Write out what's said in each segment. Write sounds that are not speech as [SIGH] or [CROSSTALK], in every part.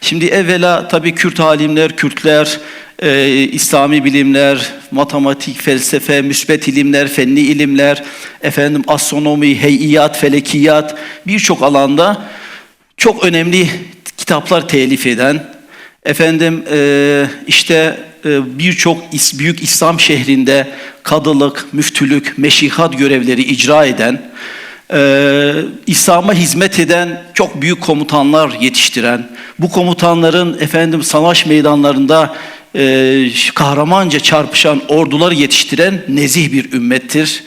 Şimdi evvela tabii Kürt alimler, Kürtler, e, İslami bilimler, matematik, felsefe, müsbet ilimler, fenli ilimler, efendim astronomi, heyiyat, felekiyat birçok alanda çok önemli kitaplar telif eden, efendim e, işte e, birçok büyük İslam şehrinde kadılık, müftülük, meşihat görevleri icra eden, e, İslam'a hizmet eden çok büyük komutanlar yetiştiren, bu komutanların efendim savaş meydanlarında e, kahramanca çarpışan ordular yetiştiren nezih bir ümmettir.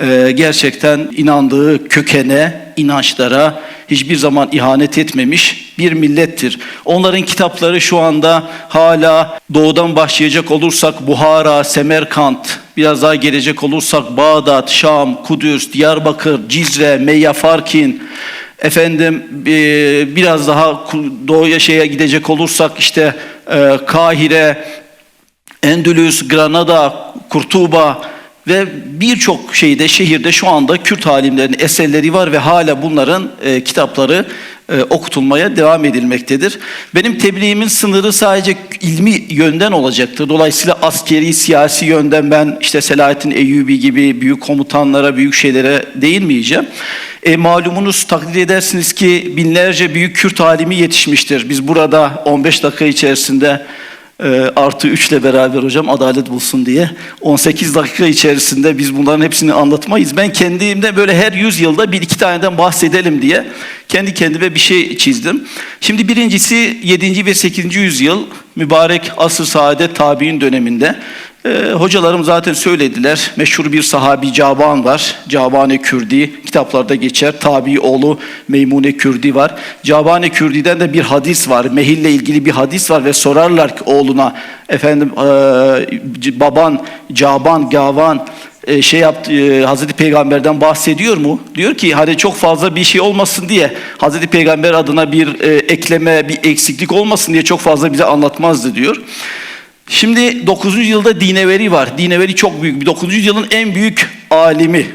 E, gerçekten inandığı kökene, inançlara hiçbir zaman ihanet etmemiş bir millettir. Onların kitapları şu anda hala doğudan başlayacak olursak Buhara, Semerkant, biraz daha gelecek olursak Bağdat, Şam, Kudüs, Diyarbakır, Cizre, Meyyafarkin, efendim e, biraz daha doğuya şeye gidecek olursak işte e, Kahire, Endülüs, Granada, Kurtuba ve birçok şeyde şehirde şu anda Kürt alimlerinin eserleri var ve hala bunların e, kitapları e, okutulmaya devam edilmektedir. Benim tebliğimin sınırı sadece ilmi yönden olacaktır. Dolayısıyla askeri, siyasi yönden ben işte Selahattin Eyyubi gibi büyük komutanlara, büyük şeylere değinmeyeceğim. E, malumunuz takdir edersiniz ki binlerce büyük Kürt alimi yetişmiştir. Biz burada 15 dakika içerisinde e, artı 3 ile beraber hocam adalet bulsun diye 18 dakika içerisinde biz bunların hepsini anlatmayız. Ben kendimde böyle her 100 yılda bir iki taneden bahsedelim diye kendi kendime bir şey çizdim. Şimdi birincisi 7. ve 8. yüzyıl mübarek asr saadet tabi'in döneminde ee, hocalarım zaten söylediler. Meşhur bir sahabi Caban var. Cabane Kürdi kitaplarda geçer. Tabi oğlu Meymune Kürdi var. Cabane Kürdi'den de bir hadis var. Mehille ilgili bir hadis var ve sorarlar ki oğluna efendim e, baban Caban Gavan e, şey yaptı e, Hazreti Peygamber'den bahsediyor mu? Diyor ki hani çok fazla bir şey olmasın diye Hazreti Peygamber adına bir e, ekleme, bir eksiklik olmasın diye çok fazla bize anlatmazdı diyor. Şimdi 9. yılda Dineveri var. Dineveri çok büyük. 9. yılın en büyük alimi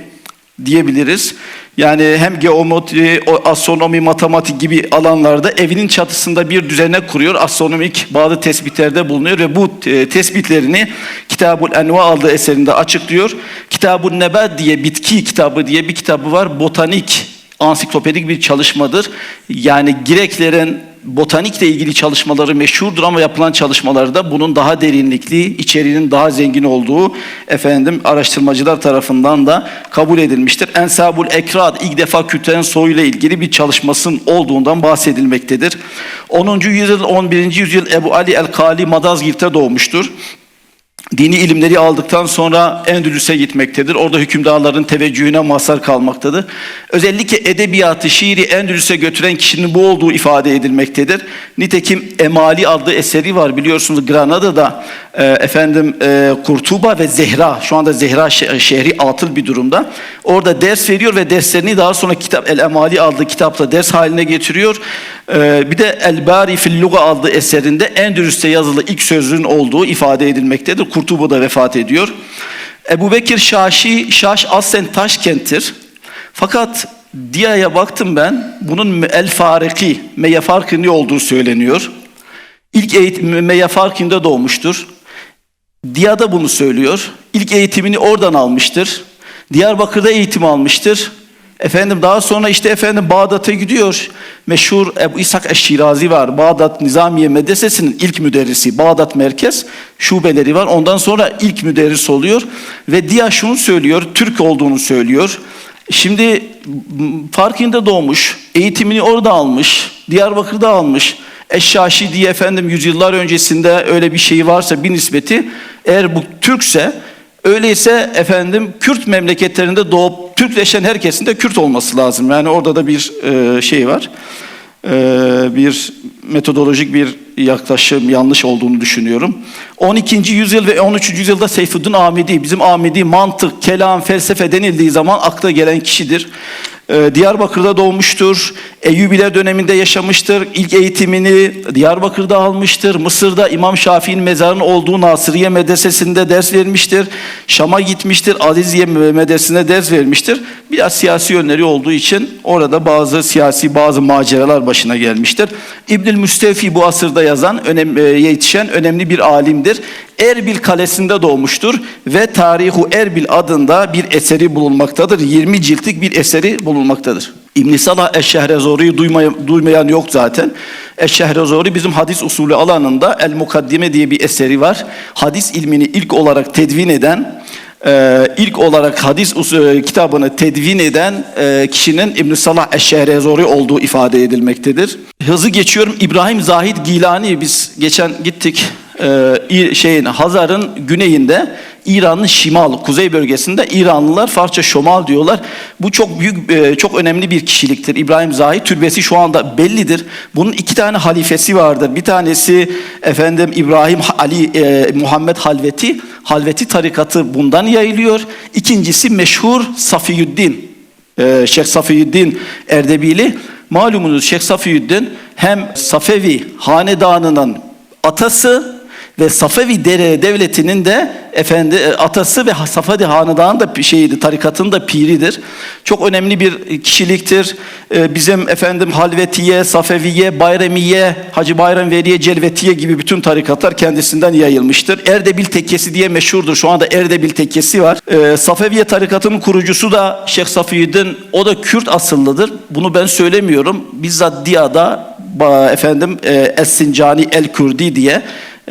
diyebiliriz. Yani hem geometri, astronomi, matematik gibi alanlarda evinin çatısında bir düzene kuruyor. Astronomik bazı tespitlerde bulunuyor ve bu e, tespitlerini Kitabul Enva adlı eserinde açıklıyor. Kitabul Nebat diye bitki kitabı diye bir kitabı var. Botanik ansiklopedik bir çalışmadır. Yani Greklerin botanikle ilgili çalışmaları meşhurdur ama yapılan çalışmalarda bunun daha derinlikli, içeriğinin daha zengin olduğu efendim araştırmacılar tarafından da kabul edilmiştir. Ensabul Ekrad ilk defa kütlen soyuyla ilgili bir çalışmasının olduğundan bahsedilmektedir. 10. yüzyıl 11. yüzyıl Ebu Ali el-Kali Madazgirt'te doğmuştur dini ilimleri aldıktan sonra Endülüs'e gitmektedir. Orada hükümdarların teveccühüne mazhar kalmaktadır. Özellikle edebiyatı, şiiri Endülüs'e götüren kişinin bu olduğu ifade edilmektedir. Nitekim Emali adlı eseri var biliyorsunuz Granada'da e, efendim e, Kurtuba ve Zehra şu anda Zehra şe- şehri atıl bir durumda. Orada ders veriyor ve derslerini daha sonra kitap El Emali adlı kitapla ders haline getiriyor. E, bir de El Bari fil Luga adlı eserinde Endülüs'te yazılı ilk sözün olduğu ifade edilmektedir. Kurtuba da vefat ediyor. Ebu Bekir Şaşi, Şaş aslen Taşkent'tir. Fakat Diya'ya baktım ben, bunun El Fariki, Meye Farkini olduğu söyleniyor. İlk eğitim Meye Farki'nde doğmuştur. Diya'da bunu söylüyor. İlk eğitimini oradan almıştır. Diyarbakır'da eğitim almıştır. Efendim daha sonra işte efendim Bağdat'a gidiyor. Meşhur Ebu İshak Eşşirazi var. Bağdat Nizamiye Medresesi'nin ilk müderrisi. Bağdat merkez şubeleri var. Ondan sonra ilk müderris oluyor. Ve Diya şunu söylüyor. Türk olduğunu söylüyor. Şimdi farkında doğmuş. Eğitimini orada almış. Diyarbakır'da almış. Eşşaşi diye efendim yüzyıllar öncesinde öyle bir şey varsa bir nispeti eğer bu Türkse öyleyse efendim Kürt memleketlerinde doğup Türkleşen herkesin de Kürt olması lazım. Yani orada da bir e, şey var. E, bir metodolojik bir yaklaşım yanlış olduğunu düşünüyorum. 12. yüzyıl ve 13. yüzyılda Seyfuddin Amidi, bizim Amidi mantık, kelam, felsefe denildiği zaman akla gelen kişidir. Ee, Diyarbakır'da doğmuştur. Eyyubiler döneminde yaşamıştır. İlk eğitimini Diyarbakır'da almıştır. Mısır'da İmam Şafii'nin mezarının olduğu Nasiriye Medresesi'nde ders vermiştir. Şam'a gitmiştir. Aziziye Medresesi'nde ders vermiştir. Biraz siyasi yönleri olduğu için orada bazı siyasi bazı maceralar başına gelmiştir. İbnül Müstevfi bu asırda yazan, önem, e, yetişen önemli bir alimdir. Erbil Kalesi'nde doğmuştur ve Tarihu Erbil adında bir eseri bulunmaktadır. 20 ciltlik bir eseri bulunmaktadır. İbn Salah Eşşehrezori'yi duymaya- duymayan yok zaten. Eşşehrezori bizim hadis usulü alanında El Mukaddime diye bir eseri var. Hadis ilmini ilk olarak tedvin eden, e, ilk olarak hadis e, kitabını tedvin eden e, kişinin İbn Salah Eşşehrezori olduğu ifade edilmektedir. Hızlı geçiyorum. İbrahim Zahid Gilani biz geçen gittik. Şeyin Hazar'ın güneyinde İran'ın şimal, kuzey bölgesinde İranlılar Farsça şomal diyorlar. Bu çok büyük, e, çok önemli bir kişiliktir. İbrahim Zahid türbesi şu anda bellidir. Bunun iki tane halifesi vardır. Bir tanesi efendim İbrahim Ali e, Muhammed Halveti. Halveti tarikatı bundan yayılıyor. İkincisi meşhur Safiyüddin. e, Şeyh Safiyüddin Erdebili. Malumunuz Şeyh Safiyüddin hem Safevi hanedanının atası ve Safevi dere devletinin de efendi e, atası ve Safevi hanedanın da şeydi tarikatın da piridir. Çok önemli bir kişiliktir. E, Bizim efendim Halvetiye, Safeviye, Bayramiye, Hacı Bayram Veliye, Celvetiye gibi bütün tarikatlar kendisinden yayılmıştır. Erdebil tekkesi diye meşhurdur. Şu anda Erdebil tekkesi var. E, Safeviye tarikatının kurucusu da Şeyh Safiyeddin. O da Kürt asıllıdır. Bunu ben söylemiyorum. Bizzat Diya'da efendim e, Es-Sincani El-Kürdi diye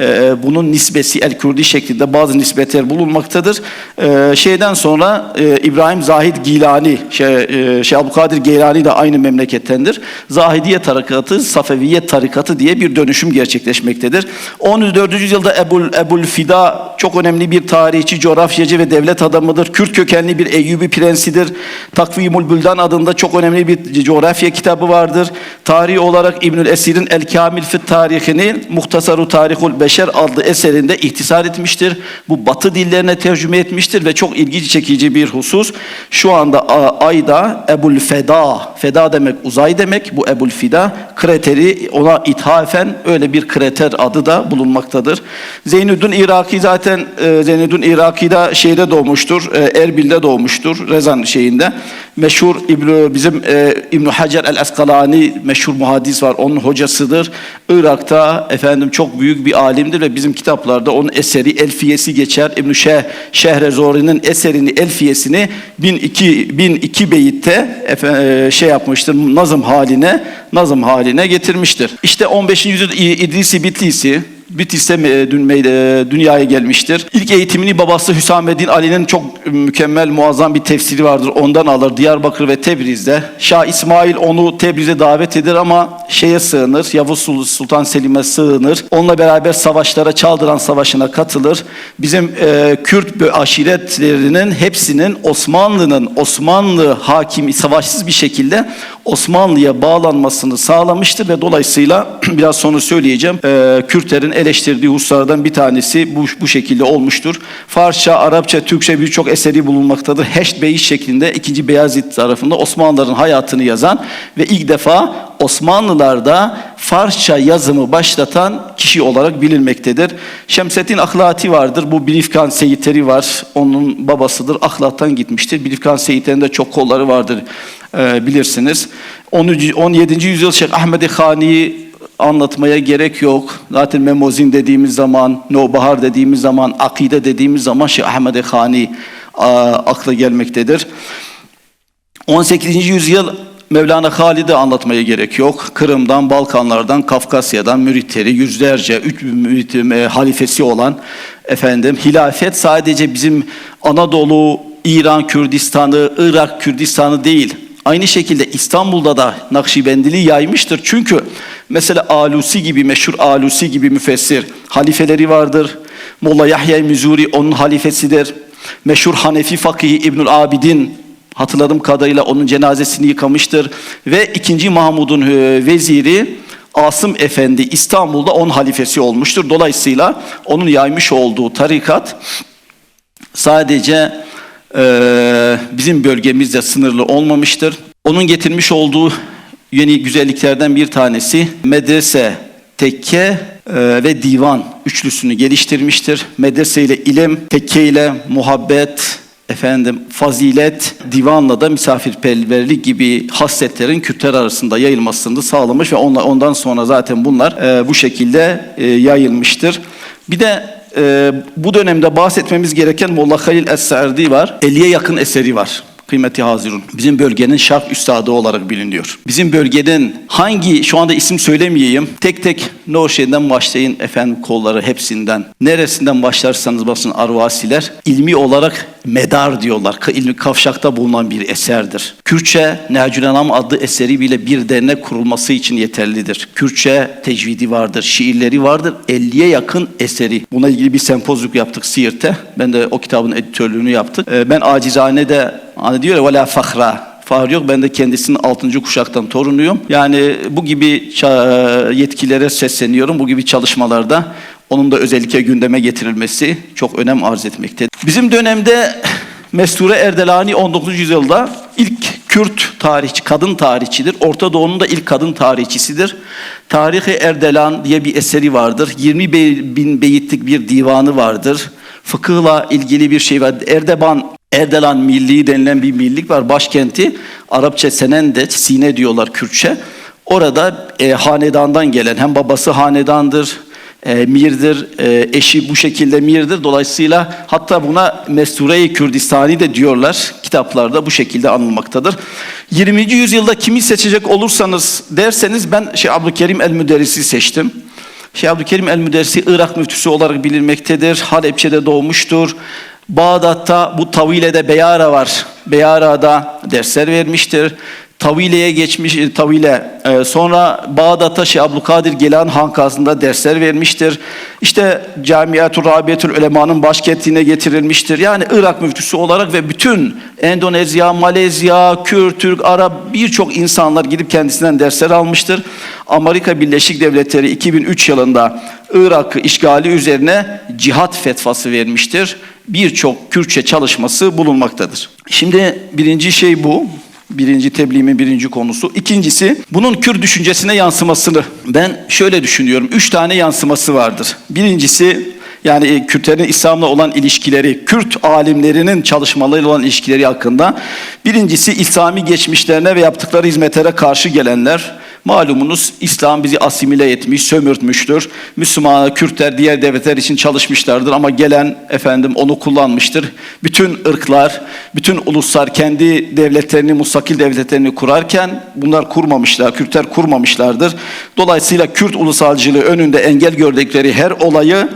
e, bunun nisbesi El-Kürdi şeklinde bazı nispetler bulunmaktadır. E, şeyden sonra e, İbrahim Zahid Gilani, şey, e, şey Abdülkadir Geylani de aynı memlekettendir. Zahidiye tarikatı, Safeviye tarikatı diye bir dönüşüm gerçekleşmektedir. 14. yüzyılda Ebul, Ebul Fida çok önemli bir tarihçi, coğrafyacı ve devlet adamıdır. Kürt kökenli bir Eyyubi prensidir. Takvimul Büldan adında çok önemli bir coğrafya kitabı vardır. Tarihi olarak İbnül Esir'in El Kamil Fit tarihini Muhtasaru Tarihul Beşer adlı eserinde ihtisar etmiştir. Bu batı dillerine tercüme etmiştir ve çok ilgi çekici bir husus. Şu anda Ay'da Ebul Feda, Feda demek uzay demek, bu Ebul Fida krateri ona ithafen öyle bir krater adı da bulunmaktadır. Zeynüddin Iraki zaten e, Zeynüddin Iraki da şeyde doğmuştur, e, Erbil'de doğmuştur, Rezan şeyinde. Meşhur İbn bizim e, İbn Hacer el Eskalani meşhur muhaddis var. Onun hocasıdır. Irak'ta efendim çok büyük bir alimdir ve bizim kitaplarda onun eseri Elfiyesi geçer. İbn Şeyh Şehrezori'nin eserini Elfiyesini 1002 1002 beyitte efe- e, şey yapmıştır. Nazım haline nazım haline getirmiştir. İşte 15. yüzyıl İdrisi Bitlisi Bitlis'te e, dün e, dünyaya gelmiştir. İlk eğitimini babası Hüsamettin Ali'nin çok mükemmel muazzam bir tefsiri vardır. Ondan alır Diyarbakır ve Tebriz'de. Şah İsmail onu Tebriz'e davet eder ama şeye sığınır. Yavuz Sul- Sultan Selim'e sığınır. Onunla beraber savaşlara Çaldıran Savaşı'na katılır. Bizim e, Kürt aşiretlerinin hepsinin Osmanlı'nın Osmanlı hakimi savaşsız bir şekilde Osmanlı'ya bağlanmasını sağlamıştır ve dolayısıyla [CLEARS THROAT] biraz sonra söyleyeceğim. E, Kürtlerin eleştirdiği hususlardan bir tanesi bu, bu şekilde olmuştur. Farsça, Arapça, Türkçe birçok eseri bulunmaktadır. Heşt Beyi şeklinde 2. Beyazıt tarafında Osmanlıların hayatını yazan ve ilk defa Osmanlılarda Farsça yazımı başlatan kişi olarak bilinmektedir. Şemsettin Ahlati vardır. Bu Bilifkan Seyitleri var. Onun babasıdır. Ahlat'tan gitmiştir. Bilifkan Seyitlerinin de çok kolları vardır e, bilirsiniz. 10. 17. yüzyıl Şeyh Ahmed-i Hani'yi anlatmaya gerek yok. Zaten Memozin dediğimiz zaman, Nobahar dediğimiz zaman, Akide dediğimiz zaman Şeyh Ahmed-i Hani akla gelmektedir. 18. yüzyıl Mevlana Halid'i anlatmaya gerek yok. Kırım'dan, Balkanlardan, Kafkasya'dan müritleri yüzlerce, üç mürit, e, halifesi olan efendim hilafet sadece bizim Anadolu, İran Kürdistan'ı, Irak Kürdistan'ı değil. Aynı şekilde İstanbul'da da Nakşibendiliği yaymıştır. Çünkü mesela Alusi gibi, meşhur Alusi gibi müfessir halifeleri vardır. Molla Yahya Müzuri onun halifesidir. Meşhur Hanefi fakihi İbnül Abidin hatırladığım kadarıyla onun cenazesini yıkamıştır. Ve 2. Mahmud'un e, veziri Asım Efendi İstanbul'da onun halifesi olmuştur. Dolayısıyla onun yaymış olduğu tarikat sadece e, bizim bölgemizde sınırlı olmamıştır. Onun getirmiş olduğu yeni güzelliklerden bir tanesi medrese, tekke e, ve divan üçlüsünü geliştirmiştir. Medrese ile ilim, tekke ile muhabbet, efendim fazilet, divanla da misafirperverlik gibi hasletlerin Kürtler arasında yayılmasını sağlamış ve ondan sonra zaten bunlar e, bu şekilde e, yayılmıştır. Bir de bu dönemde bahsetmemiz gereken Molla Halil Es-Sa'di var. 50'ye yakın eseri var. Kıymeti Hazirun. Bizim bölgenin şark üstadı olarak biliniyor. Bizim bölgenin hangi, şu anda isim söylemeyeyim, tek tek Noşe'den başlayın efendim kolları hepsinden. Neresinden başlarsanız basın arvasiler, ilmi olarak Medar diyorlar. İlmi Kavşak'ta bulunan bir eserdir. Kürtçe Necülenam adlı eseri bile bir dernek kurulması için yeterlidir. Kürtçe tecvidi vardır, şiirleri vardır. 50'ye yakın eseri. Buna ilgili bir sempozyum yaptık Siirt'te. Ben de o kitabın editörlüğünü yaptık. Ee, ben acizane de hani diyor ya vela fahra Fahri yok. Ben de kendisinin 6. kuşaktan torunuyum. Yani bu gibi e, yetkileri sesleniyorum. Bu gibi çalışmalarda onun da özellikle gündeme getirilmesi çok önem arz etmektedir. Bizim dönemde Mesture Erdelani 19. yüzyılda ilk Kürt tarihçi, kadın tarihçidir. Orta Doğu'nun da ilk kadın tarihçisidir. Tarihi Erdelan diye bir eseri vardır. 20 be- bin beyitlik bir divanı vardır. Fıkıhla ilgili bir şey var. Erdeban Erdelan Milli denilen bir millik var. Başkenti Arapça Senende, Sine diyorlar Kürtçe. Orada e, hanedandan gelen hem babası hanedandır, e, Mir'dir, e, eşi bu şekilde Mir'dir. Dolayısıyla hatta buna Mesture-i Kürdistani de diyorlar. Kitaplarda bu şekilde anılmaktadır. 20. yüzyılda kimi seçecek olursanız derseniz ben şey Abdülkerim el-Müderris'i seçtim. Şeyh Abdülkerim el-Müderrisi Irak müftüsü olarak bilinmektedir. Halepçe'de doğmuştur. Bağdat'ta bu Tavile'de Beyara var. Beyara'da dersler vermiştir. Tavile'ye geçmiş, e, Tavile. e, sonra Bağdat'ta Şeyh Abdülkadir Gelan Hankası'nda dersler vermiştir. İşte Camiatur Rabiyetül Ulema'nın başkentliğine getirilmiştir. Yani Irak müftüsü olarak ve bütün Endonezya, Malezya, Kürt, Türk, Arap birçok insanlar gidip kendisinden dersler almıştır. Amerika Birleşik Devletleri 2003 yılında Irak'ı işgali üzerine cihat fetvası vermiştir. Birçok Kürtçe çalışması bulunmaktadır. Şimdi birinci şey bu. Birinci tebliğimin birinci konusu. İkincisi bunun Kürt düşüncesine yansımasını. Ben şöyle düşünüyorum. Üç tane yansıması vardır. Birincisi yani e, Kürtlerin İslam'la olan ilişkileri, Kürt alimlerinin çalışmalarıyla olan ilişkileri hakkında. Birincisi İslami geçmişlerine ve yaptıkları hizmetlere karşı gelenler. Malumunuz İslam bizi asimile etmiş, sömürtmüştür. Müslüman, Kürtler diğer devletler için çalışmışlardır ama gelen efendim onu kullanmıştır. Bütün ırklar, bütün uluslar kendi devletlerini, mustakil devletlerini kurarken bunlar kurmamışlar, Kürtler kurmamışlardır. Dolayısıyla Kürt ulusalcılığı önünde engel gördükleri her olayı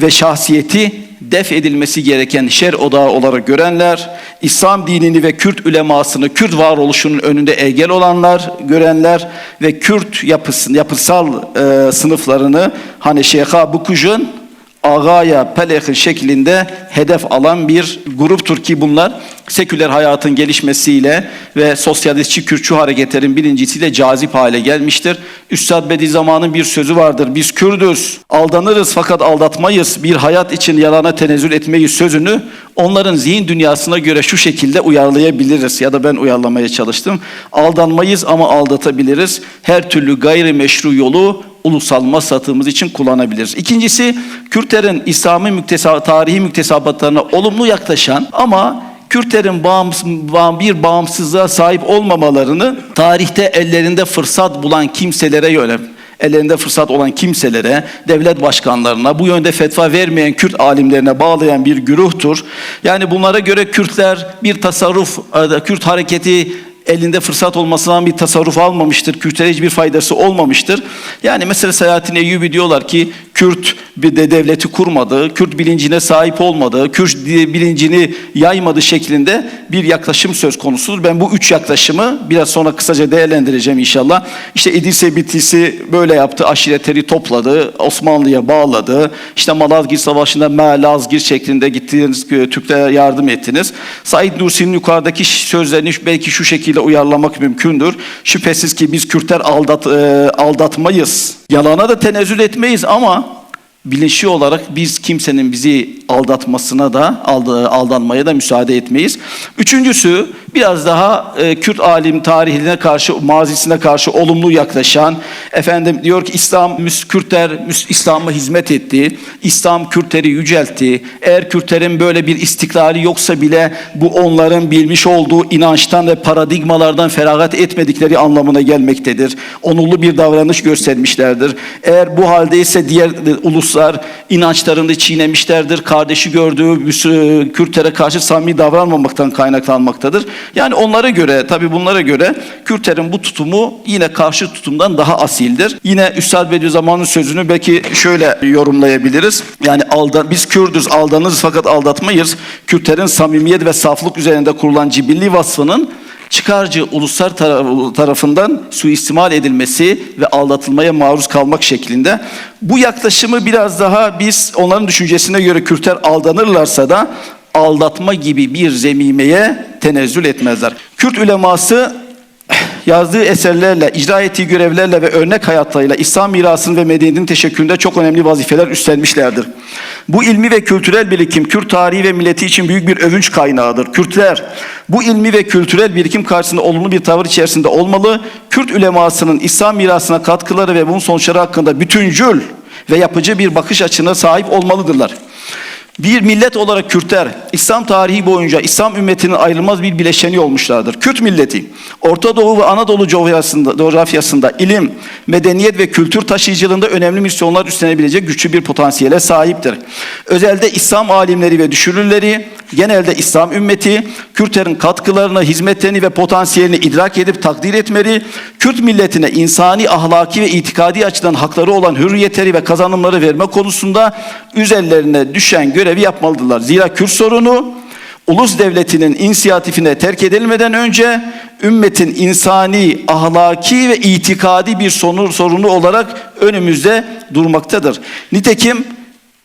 ve şahsiyeti def edilmesi gereken şer odağı olarak görenler, İslam dinini ve Kürt ulemasını, Kürt varoluşunun önünde engel olanlar, görenler ve Kürt yapısını, yapısal e, sınıflarını hani Şeyha Bukuj'un Agaya Pelek'in şeklinde hedef alan bir gruptur ki bunlar seküler hayatın gelişmesiyle ve sosyalistçi Kürtçü hareketlerin birincisiyle cazip hale gelmiştir. Üstad Bediüzzaman'ın bir sözü vardır. Biz Kürdüz, aldanırız fakat aldatmayız. Bir hayat için yalana tenezzül etmeyi sözünü onların zihin dünyasına göre şu şekilde uyarlayabiliriz ya da ben uyarlamaya çalıştım. Aldanmayız ama aldatabiliriz. Her türlü gayrimeşru yolu ulusal masatımız için kullanabiliriz. İkincisi Kürtlerin İslami müktesa, tarihi müktesabatlarına olumlu yaklaşan ama Kürtlerin bağımsız, bağım- bir bağımsızlığa sahip olmamalarını tarihte ellerinde fırsat bulan kimselere yönelik ellerinde fırsat olan kimselere, devlet başkanlarına, bu yönde fetva vermeyen Kürt alimlerine bağlayan bir güruhtur. Yani bunlara göre Kürtler bir tasarruf, e, Kürt hareketi elinde fırsat olmasından bir tasarruf almamıştır. Kürtlere hiçbir faydası olmamıştır. Yani mesela Selahattin Eyyubi diyorlar ki Kürt bir de devleti kurmadı, Kürt bilincine sahip olmadı, Kürt bilincini yaymadı şeklinde bir yaklaşım söz konusudur. Ben bu üç yaklaşımı biraz sonra kısaca değerlendireceğim inşallah. İşte İdris Bitlis'i böyle yaptı, aşiretleri topladı, Osmanlı'ya bağladı. İşte Malazgirt Savaşı'nda Malazgirt şeklinde gittiniz, e, Türklere yardım ettiniz. Said Nursi'nin yukarıdaki sözlerini belki şu şekilde uyarlamak mümkündür. Şüphesiz ki biz Kürtler aldat, e, aldatmayız. Yalana da tenezzül etmeyiz ama bilinçli olarak biz kimsenin bizi aldatmasına da aldanmaya da müsaade etmeyiz. Üçüncüsü biraz daha e, Kürt alim tarihine karşı mazisine karşı olumlu yaklaşan efendim diyor ki İslam Müs- Kürtler Müs- İslam'a hizmet etti. İslam Kürtleri yüceltti. Eğer Kürtlerin böyle bir istiklali yoksa bile bu onların bilmiş olduğu inançtan ve paradigmalardan feragat etmedikleri anlamına gelmektedir. Onurlu bir davranış göstermişlerdir. Eğer bu haldeyse diğer e, uluslar inançlarını çiğnemişlerdir. Kardeşi gördüğü Kürtlere karşı samimi davranmamaktan kaynaklanmaktadır. Yani onlara göre tabi bunlara göre Kürtlerin bu tutumu yine karşı tutumdan daha asildir. Yine Üstad Bediüzzaman'ın sözünü belki şöyle yorumlayabiliriz. Yani aldan, biz Kürdüz aldanırız fakat aldatmayız. Kürtlerin samimiyet ve saflık üzerinde kurulan cibilli vasfının çıkarcı uluslar tara- tarafından suistimal edilmesi ve aldatılmaya maruz kalmak şeklinde. Bu yaklaşımı biraz daha biz onların düşüncesine göre Kürtler aldanırlarsa da aldatma gibi bir zemimeye tenezzül etmezler. Kürt uleması yazdığı eserlerle, icra ettiği görevlerle ve örnek hayatlarıyla İslam mirasının ve medeniyetin teşekküründe çok önemli vazifeler üstlenmişlerdir. Bu ilmi ve kültürel birikim Kürt tarihi ve milleti için büyük bir övünç kaynağıdır. Kürtler bu ilmi ve kültürel birikim karşısında olumlu bir tavır içerisinde olmalı. Kürt ulemasının İslam mirasına katkıları ve bunun sonuçları hakkında bütüncül ve yapıcı bir bakış açına sahip olmalıdırlar. Bir millet olarak Kürtler İslam tarihi boyunca İslam ümmetinin ayrılmaz bir bileşeni olmuşlardır. Kürt milleti Orta Doğu ve Anadolu coğrafyasında, coğrafyasında ilim, medeniyet ve kültür taşıyıcılığında önemli misyonlar üstlenebilecek güçlü bir potansiyele sahiptir. Özelde İslam alimleri ve düşünürleri, genelde İslam ümmeti Kürtlerin katkılarını, hizmetlerini ve potansiyelini idrak edip takdir etmeli. Kürt milletine insani, ahlaki ve itikadi açıdan hakları olan hürriyetleri ve kazanımları verme konusunda üzerlerine düşen görevi yapmalıdırlar. Zira Kürt sorunu ulus devletinin inisiyatifine terk edilmeden önce ümmetin insani, ahlaki ve itikadi bir sonu, sorunu olarak önümüzde durmaktadır. Nitekim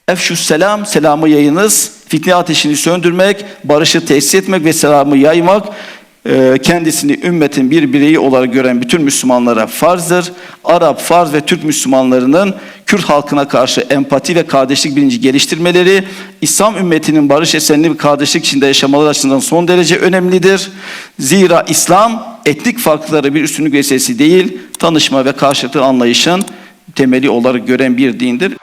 Efşus selam, selamı yayınız, fitne ateşini söndürmek, barışı tesis etmek ve selamı yaymak e, kendisini ümmetin bir bireyi olarak gören bütün Müslümanlara farzdır. Arap, Farz ve Türk Müslümanlarının Kürt halkına karşı empati ve kardeşlik bilinci geliştirmeleri, İslam ümmetinin barış esenli bir kardeşlik içinde yaşamaları açısından son derece önemlidir. Zira İslam etnik farkları bir üstünlük vesilesi değil, tanışma ve karşılıklı anlayışın temeli olarak gören bir dindir.